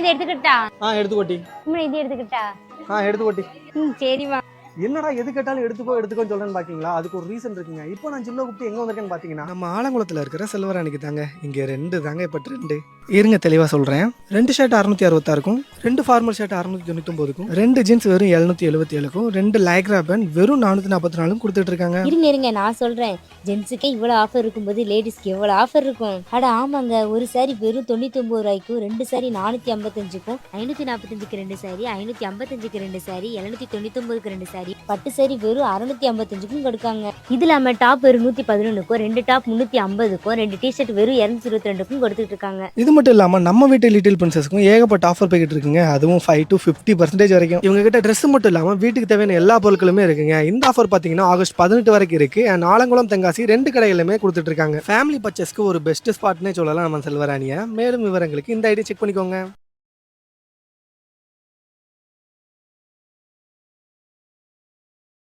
இதை எடுத்துக்கிட்டா? ஆ எடுத்துக்கோட்டி இம்மா இது எடுத்துக்கிட்டா? ஆ எடுத்துக்கோட்டி ம் சரிம்மா என்னடா எது கேட்டாலும் எடுத்துக்கோ எடுத்துக்கோன்னு சொல்றேன்னு பாக்கீங்களா அதுக்கு ஒரு ரீசன் இருக்குங்க. இப்போ நான் ஜிம்ல கூப்பிட்டு எங்க வந்திருக்கேன்னு பாத்தீங்கன்னா நம்ம ஆலங்குளத்துல இருக்கிற செல்வராணிக்கு தாங்க. இங்க ரெண்டு தாங்க இப்ப ரெண்டு இருங்க தெளிவாக சொல்கிறேன் ரெண்டு ஷர்ட் அறுநூத்தி அறுபத்தாருக்கும் ரெண்டு ஃபார்மல் ஷர்ட் அறுநூத்தி தொண்ணூத்தொம்பதுக்கும் ரெண்டு ஜீன்ஸ் வெறும் எழுநூத்தி எழுபத்தி ஏழுக்கும் ரெண்டு லைக்ரா பேண்ட் வெறும் நானூத்தி நாற்பத்தி நாலும் கொடுத்துட்டு இருக்காங்க இருங்க இருங்க நான் சொல்றேன். ஜென்ஸுக்கு இவ்வளவு ஆஃபர் இருக்கும்போது லேடிஸ்க்கு எவ்வளவு ஆஃபர் இருக்கும்? அட ஆமாங்க. ஒரு சாரி வெறும் தொண்ணூத்தி ரூபாய்க்கும் ரெண்டு சாரி நானூத்தி ஐம்பத்தஞ்சுக்கும் ஐநூத்தி நாற்பத்தஞ்சுக்கு ரெண்டு சாரி ஐநூத்தி ஐம்பத்தஞ்சுக்கு ரெண்டு சாரி எழுநூத்தி தொண்ணூத்தி ரெண்டு சாரி பட்டு சரி வெறும் அறுநூத்தி ஐம்பத்தஞ்சுக்கும் கொடுக்காங்க. இது இல்லாம டாப் வெறும் நூத்தி பதினொன்னுக்கும் ரெண்டு டாப் முன்னூத்தி ஐம்பதுக்கும் ரெண்டு டிஷர்ட் வெறும் இருநூத்தி இருபத்தி ரெண்டுக்கும் கொடுத்துட்டு இருக்காங்க இது மட்டும் இல்லாம நம்ம வீட்டு லிட்டில் பிரின்சஸ்க்கும் ஏகப்பட்ட ஆஃபர் போய்கிட்டு இருக்குங்க. அதுவும் ஃபைவ் டு ஃபிஃப்டி பர்சன்டேஜ் வரைக்கும். இவங்க கிட்ட ட்ரெஸ் மட்டும் இல்லாம வீட்டுக்கு தேவையான எல்லா பொருட்களுமே இருக்குங்க. இந்த ஆஃபர் பாத்தீங்கன்னா ஆகஸ்ட் பதினெட்டு வரைக்கும் இருக்கு. அண்ட் ஆலங்குளம் தென்காசி ரெண்டு கடைகளுமே கொடுத்துட்டு இருக்காங்க ஃபேமிலி பர்ச்சேஸ்க்கு ஒரு பெஸ்ட் ஸ்பாட்னே சொல்லலாம் நம்ம செல்வராணிய. மேலும் விவரங்களுக்கு இந்த ஐடியா செக் பண்ணிக்கோங்க.